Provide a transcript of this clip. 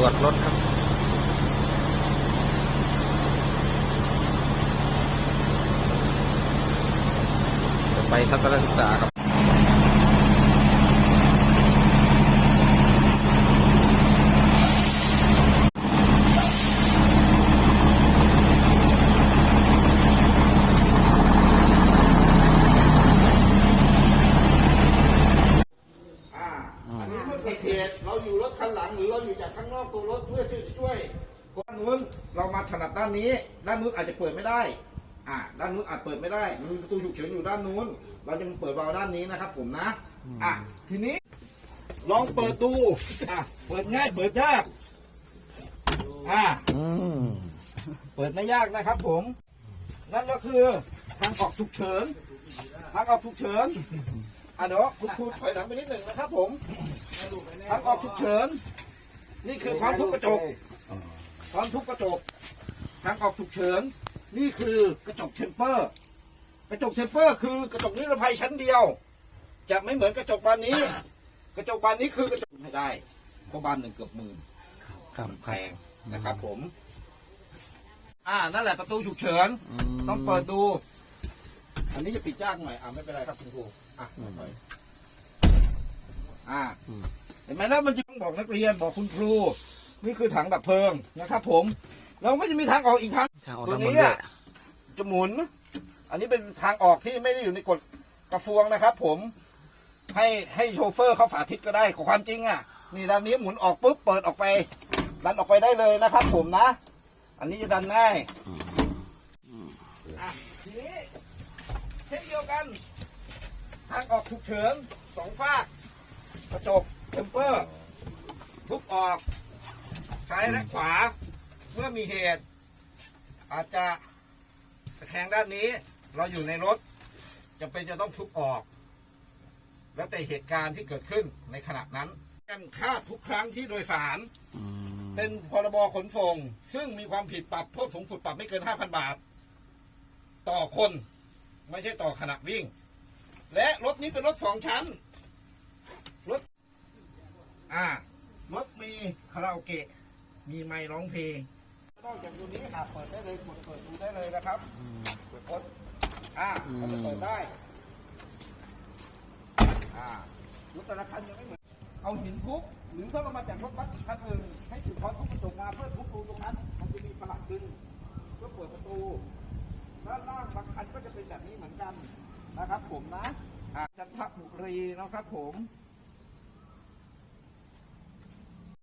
ตรวจรถครับ จะไปทัศนศึกษาครับ อ่าอันนี้ เมื่อเกิดเหตุเราอยู่รถคันหลังหรือเราอยู่จากข้างนอกตัวรถเพื่อที่จะช่วยด้านนู้นเรามาถนัดด้านนี้ ด้านนู้นอาจจะเปิดไม่ได้อ่าด้านนู้นอาจเปิดไม่ได้มันมีประตูฉุกเฉินอยู่ด้านนู้น เราจะมาเปิดวาล์วด้านนี้นะครับ ผมนะอะทีนี้ ลองเปิดดูอะเปิดง่ายเปิดยากอ่าอืมเปิดไม่ยากนะครับ ผม นั่นก็คือทางออกฉุกเฉินทางออกฉุกเฉินอะเดี๋ยวคุณครูถอยหลังไปนิดหนึ่งนะครับ ผม ทางออกฉุกเฉิน นี่คือความทุบกระจกความทุบกระจกทางออกฉุกเฉิน นี่คือกระจกเทมเปอร์ กระจกเทมเปอร์ คือกระจกนิรภัยชั้นเดียว จะไม่เหมือนกระจกบานนี้ กระจกบานนี้คือกระจกไม่ได้เพราะบานหนึ่งเกือบหมื่นครับแพงนะครับผม อ่า นั่นแหละประตูฉุกเฉินมต้องเปิดดู อันนี้จะปิดยากหน่อย อ่าไม่เป็นไรครับคุณครู อะถอย อ่าเห็นไหมแล้วมันจะต้องบอกนักเรียนบอกคุณครู นี่คือถังดับเพลิงนะครับ ผมเราก็จะมีทางออกอีกทางทางออกตัวทางบนนี้ด้วยอะจะหมุน อันนี้เป็นทางออกที่ไม่ได้อยู่ในกฎกระทรวงนะครับ ผมให้ให้โชเฟอร์เขาสาธิตก็ได้กับความจริงอะ นี่ด้านนี้หมุนออกปุ๊บเปิดออกไปดันออกไปได้เลยนะครับ ผมนะ อันนี้จะดันง่ายอะทีนี้เช่นเดียวกัน ทางออกฉุกเฉินสองฝาก กระจกเทมเปอร์ทุบออก ซ้ายและขวา เมื่อมีเหตุ อาจจะตะแคงด้านนี้ เราอยู่ในรถจำเป็นจะต้องทุบออก แล้วแต่เหตุการณ์ที่เกิดขึ้นในขณะนั้นกันค่าทุกครั้งที่โดยสารอืมเป็นพรบขนส่งซึ่งมีความผิดปรับโทษสูงสุดปรับไม่เกิน 5,000 บาท ต่อคน ไม่ใช่ต่อขณะวิ่ง และรถนี้เป็นรถสองชั้นรถ อ่ารถมีคาราโอเกะ มีไมค์ร้องเพลงนอกจากตัวนี้อะเปิดได้เลยกดเปิดดูได้เลยนะครับเปิดรถอ่าก็จะเปิดได้ อ่ารถแต่ละคันยังไม่เหมือนเอาหินทุบหรือถ้าเรามาจากรถบัสอีกคันหนึ่งให้จุดคอนทุบกระจกมาเพื่อทุบรูตรงนั้น มันจะมีผลักดึงเพื่อเปิดประตูด้านล่างบางคันก็จะเป็นแบบนี้เหมือนกันนะครับ ผมนะอ่าจันทบุรีนะครับผม